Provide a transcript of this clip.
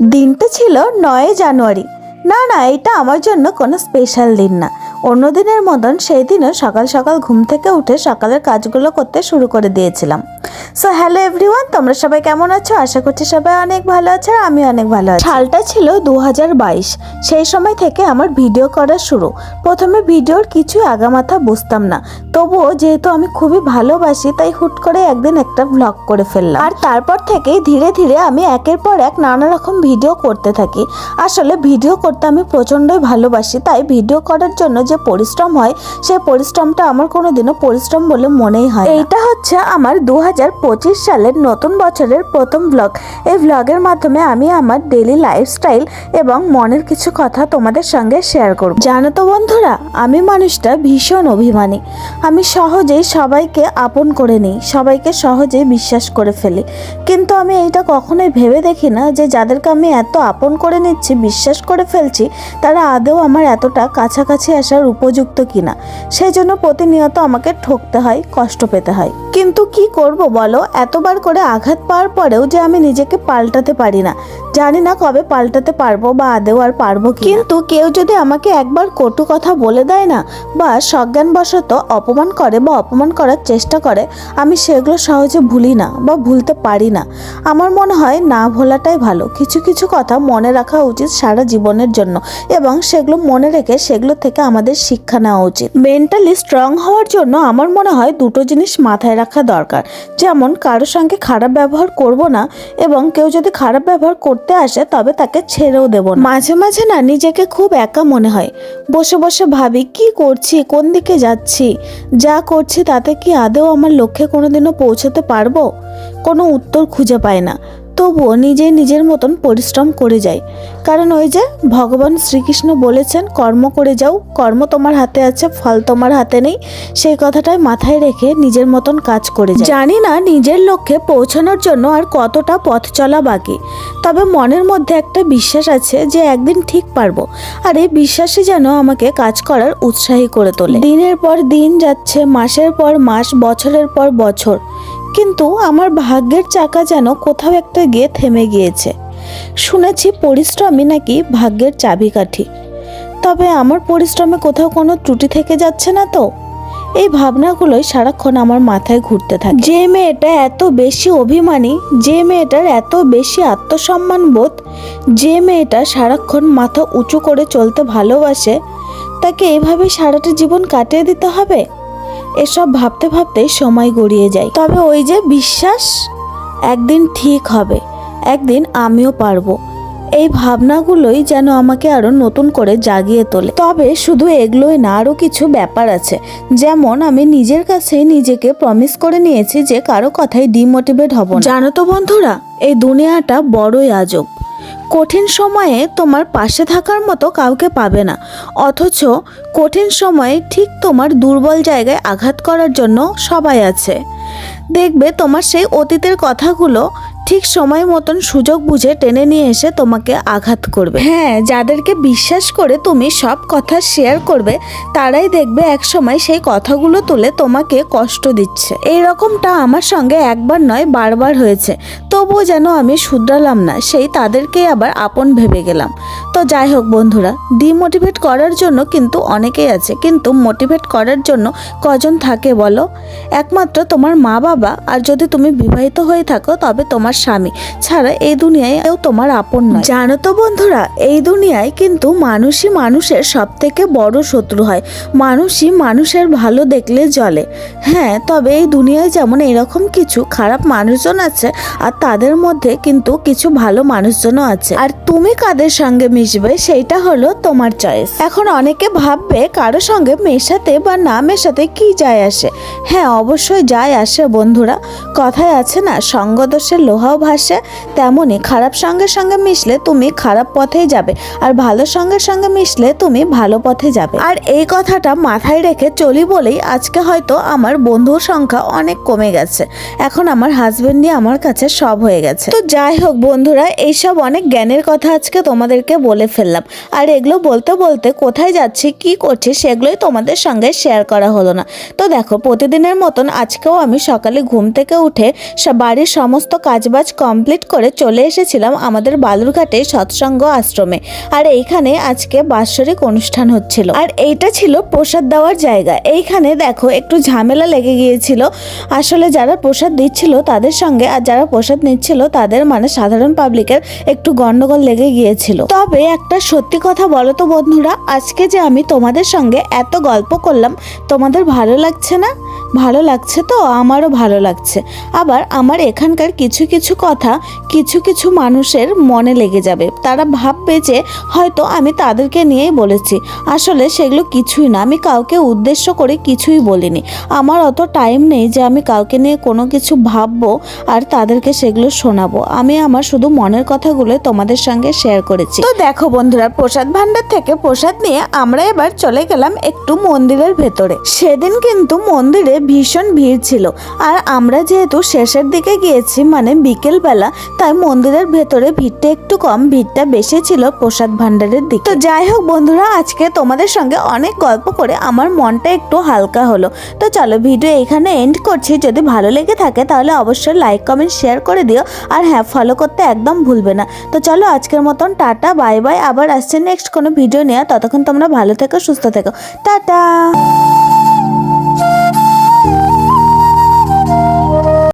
দিনটা ছিল নয় জানুয়ারি। না না, এটা আমার জন্য কোনো স্পেশাল দিন না। অন্য দিনের মতন সেই দিনও সকাল সকাল ঘুম থেকে উঠে সকালের কাজগুলো করতে শুরু করে দিয়েছিলাম। সো হ্যালো এভরিওয়ান তোমরা সবাই কেমন আছো? আশা করছি সবাই অনেক ভালো আছে আর আমি অনেক ভালো আছি। সালটা ছিল দু হাজার বাইশ, সেই সময় থেকে আমার ভিডিও করা শুরু। প্রথমে ভিডিওর কিছুই আগামাথা বুঝতাম না। তবুও যেহেতু আমি খুবই ভালোবাসি, তাই হুট করে একদিন একটা ব্লগ করে ফেললাম। আর তারপর থেকে ধীরে ধীরে আমি একের পর এক নানা রকম ভিডিও করতে থাকি। আসলে ভিডিও করতে আমি প্রচণ্ডই ভালোবাসি, তাই ভিডিও করার জন্য যে পরিশ্রম হয় সেই পরিশ্রমটা আমার কোনোদিনও পরিশ্রম বলে মনেই হয়। এইটা হচ্ছে আমার দু সালের নতুন বছরের প্রথম ব্লগ এই ব্লগের মাধ্যমে আমি আমার ডেলি লাইফস্টাইল এবং মনের কিছু কথা তোমাদের সঙ্গে শেয়ার করব। জানো তো বন্ধুরা, আমি মানুষটা ভীষণ অভিমানী। আমি সহজেই সবাইকে আপন করে নিই, সবাইকে সহজেই বিশ্বাস করে ফেলি। কিন্তু আমি এইটা কখনোই ভেবে দেখি না যে যাদেরকে আমি এত আপন করে নিচ্ছি, বিশ্বাস করে ফেলছি, তারা আদৌ আমার এতটা কাছাকাছি আসার উপযুক্ত কিনা। সেই জন্য প্রতিনিয়ত আমাকে ঠকতে হয়, কষ্ট পেতে হয়। কিন্তু কি করব? বলো, এতবার করে আঘাত পাওয়ার পরেও যে আমি নিজেকে পাল্টাতে পারি না। জানি না কবে পাল্টাতে পারব বা আদেও আর পারব কিন্তু কেউ যদি আমাকে একবার কটু কথা বলে দেয় না বা সজ্ঞানবশত অপমান করে বা অপমান করার চেষ্টা করে, আমি সেগুলো সহজে ভুলি না বা ভুলতে পারি না। আমার মনে হয় না ভোলাটাই ভালো। কিছু কিছু কথা মনে রাখা উচিত সারা জীবনের জন্য এবং সেগুলো মনে রেখে সেগুলো থেকে আমাদের শিক্ষা নেওয়া উচিত। মেন্টালি স্ট্রং হওয়ার জন্য আমার মনে হয় দুটো জিনিস মাথায় রাখা দরকার। যেমন কারোর সঙ্গে খারাপ ব্যবহার করব না এবং কেউ যদি খারাপ ব্যবহার করতে আসে তবে তাকে ছেড়েও দেব না। মাঝে মাঝে না নিজেকে খুব একা মনে হয়। বসে বসে ভাবি, কি করছি? কোন দিকে যাচ্ছি? যা করছি তাতে কি আদৌ আমার লক্ষ্যে কোনোদিনও পৌঁছাতে পারব? কোনো উত্তর খুঁজে পায় না। তবুও নিজে নিজের মতন পরিশ্রম করে যায়। কারণ ওই যে ভগবান শ্রীকৃষ্ণ বলেছেন, কর্ম করে যাও, কর্ম তোমার হাতে আছে, ফল তোমার হাতে নেই। সেই কথাটাই মাথায় রেখে নিজের মতন কাজ করে যাই জানি না নিজের লক্ষ্যে পৌঁছানোর জন্য আর কতটা পথ চলা বাকি। তবে মনের মধ্যে একটা বিশ্বাস আছে যে একদিন ঠিক পারব। আর এই বিশ্বাসই যেন আমাকে কাজ করার উৎসাহী করে তোলে। দিনের পর দিন যাচ্ছে, মাসের পর মাস, বছরের পর বছর। কিন্তু আমার ভাগ্যের চাকা যেন কোথাও একটা গিয়ে থেমে গিয়েছে। শুনেছি পরিশ্রমই নাকি ভাগ্যের চাবিকাঠি। তবে আমার পরিশ্রমে কোথাও কোনো ত্রুটি থেকে যাচ্ছে না তো? এই ভাবনাগুলোই সারাক্ষণ আমার মাথায় ঘুরতে থাকে। যে মেয়েটা এত বেশি অভিমানী, যে মেয়েটার এত বেশি আত্মসম্মান বোধ, যে মেয়েটা সারাক্ষণ মাথা উঁচু করে চলতে ভালোবাসে, তাকে এভাবে সারাটা জীবন কাটিয়ে দিতে হবে? এসব ভাবতে ভাবতে সময় গড়িয়ে যায়। তবে ওই যে বিশ্বাস, একদিন ঠিক হবে, একদিন আমিও পারব। এই ভাবনাগুলোই যেন আমাকে আরও নতুন করে জাগিয়ে তোলে। তবে শুধু এগুলোই না আরও কিছু ব্যাপার আছে। যেমন আমি নিজের কাছে নিজেকে প্রমিস করে নিয়েছি যে কারও কথায় ডিমোটিভেট হব জানো তো বন্ধুরা, এই দুনিয়াটা বড়ই আজব। কঠিন সময়ে তোমার পাশে থাকার মতো কাউকে পাবে না। অথচ কঠিন সময়ে ঠিক তোমার দুর্বল জায়গায় আঘাত করার জন্য সবাই আছে। দেখবে তোমার সেই অতীতের কথাগুলো ঠিক সময় মতন সুযোগ বুঝে টেনে নিয়ে এসে তোমাকে আঘাত করবে। হ্যাঁ যাদেরকে বিশ্বাস করে তুমি সব কথা শেয়ার করবে, তারাই দেখবে এক সময় সেই কথাগুলো তুলে তোমাকে কষ্ট দিচ্ছে। এই রকমটা আমার সঙ্গে একবার নয়, বারবার হয়েছে। তবুও যেন আমি শুধরালাম না, সেই তাদেরকেই আবার আপন ভেবে গেলাম। তো যাই হোক বন্ধুরা ডিমোটিভেট করার জন্য কিন্তু অনেকেই আছে, কিন্তু মোটিভেট করার জন্য কজন থাকে বলো? একমাত্র তোমার মা বাবা আর যদি তুমি বিবাহিত হয়ে থাকো, তবে তোমার স্বামী। ছাড়া এই দুনিয়ায় কেউ তোমার আপন নয়। জানো তো বন্ধুরা, এই দুনিয়ায় কিন্তু মানুষই মানুষের সব থেকে বড় শত্রু হয়। মানুষই মানুষের ভালো দেখলে জ্বলে। হ্যাঁ তবে এই দুনিয়ায় যেমন এরকম কিছু খারাপ মানুষজন আছে, আর তাদের মধ্যে কিন্তু কিছু ভালো মানুষজনও আছে। আর তুমি কাদের সঙ্গে মিশবে, সেইটা হলো তোমার চয়েস এখন অনেকে ভাববে কারও সঙ্গে মেশাতে বা না মেশাতে কি যায় আসে। হ্যাঁ অবশ্যই যায় আসে বন্ধুরা। কথায় আছে না, সঙ্গদোষের লোহাও ভাসে তেমনই খারাপ সঙ্গের সঙ্গে মিশলে তুমি খারাপ পথেই যাবে আর ভালো সঙ্গের সঙ্গে মিশলে তুমি ভালো পথে যাবে। আর এই কথাটা মাথায় রেখে চলি বলেই আজকে হয়তো আমার বন্ধুর সংখ্যা অনেক কমে গেছে। এখন আমার হাজবেন্ড নিয়ে আমার কাছে সব হয়ে গেছে। তো যাই হোক বন্ধুরা, এইসব অনেক জ্ঞানের কথা আজকে তোমাদেরকে বলে ফেললাম। আর এগুলো বলতে বলতে কোথায় যাচ্ছি, কি করছি সেগুলোই তোমাদের সঙ্গে শেয়ার করা হলো না। তো দেখো, প্রতিদিনের মতন আজকেও আমি সকালে ঘুম থেকে উঠে বাড়ির সমস্ত কাজ বাজ কমপ্লিট করে চলে এসেছিলাম আমাদের বালুরঘাটে সৎসঙ্গ আশ্রমে। আর এইখানে আজকে বাৎসরিক অনুষ্ঠান হচ্ছিল। আর এইটা ছিল প্রসাদ দেওয়ার জায়গা। এইখানে দেখো একটু ঝামেলা লেগে গিয়েছিল। আসলে যারা প্রসাদ দিচ্ছিল তাদের সঙ্গে আর যারা প্রসাদ নিচ্ছিল তাদের মানে সাধারণ পাবলিকের একটু গন্ডগোল লেগে গিয়েছিল। তবে একটা সত্যি কথা বলো তো বন্ধুরা, আজকে যে আমি তোমাদের সঙ্গে এত গল্প করলাম, তোমাদের ভালো লাগছে না? ভালো লাগছে তো? আমারও ভালো লাগছে। আবার আমার এখানকার কিছু কিছু কথা কিছু কিছু মানুষের মনে লেগে যাবে। তারা ভাববে যে হয়তো আমি তাদেরকে নিয়েই বলেছি। আসলে সেগুলো কিছুই না। আমি কাউকে উদ্দেশ্য করে কিছুই বলিনি। আমার অত টাইম নেই যে আমি কাউকে নিয়ে কোনো কিছু ভাববো আর তাদেরকে সেগুলো শোনাবো। আমি আমার শুধু মনের কথাগুলো তোমাদের সঙ্গে শেয়ার করেছি। তো দেখো বন্ধুরা, প্রসাদ ভান্ডার থেকে প্রসাদ নিয়ে আমরা এবার চলে গেলাম একটু মন্দিরের ভেতরে। সেদিন কিন্তু মন্দিরে ভীষণ ভিড় ছিল। আর আমরা যেহেতু শেষের দিকে গিয়েছি মানে বিকেলবেলা, তাই মন্দিরের ভেতরে ভিড়টা একটু কম, ভিড়টা বেশি ছিল প্রসাদ ভান্ডারের দিকে। তো যাই হোক বন্ধুরা, আজকে তোমাদের সঙ্গে অনেক গল্প করে আমার মনটা একটু হালকা হলো। তো চলো ভিডিও এখানে এন্ড করছি। যদি ভালো লেগে থাকে তাহলে অবশ্যই লাইক কমেন্ট শেয়ার করে দিও। আর হ্যাঁ ফলো করতে একদম ভুলবে না। তো চলো আজকের মতন টাটা বাই বাই আবার আসছে নেক্সট কোনো ভিডিও নেওয়া ততক্ষণ তোমরা ভালো থেকো, সুস্থ থেকো। টাটা!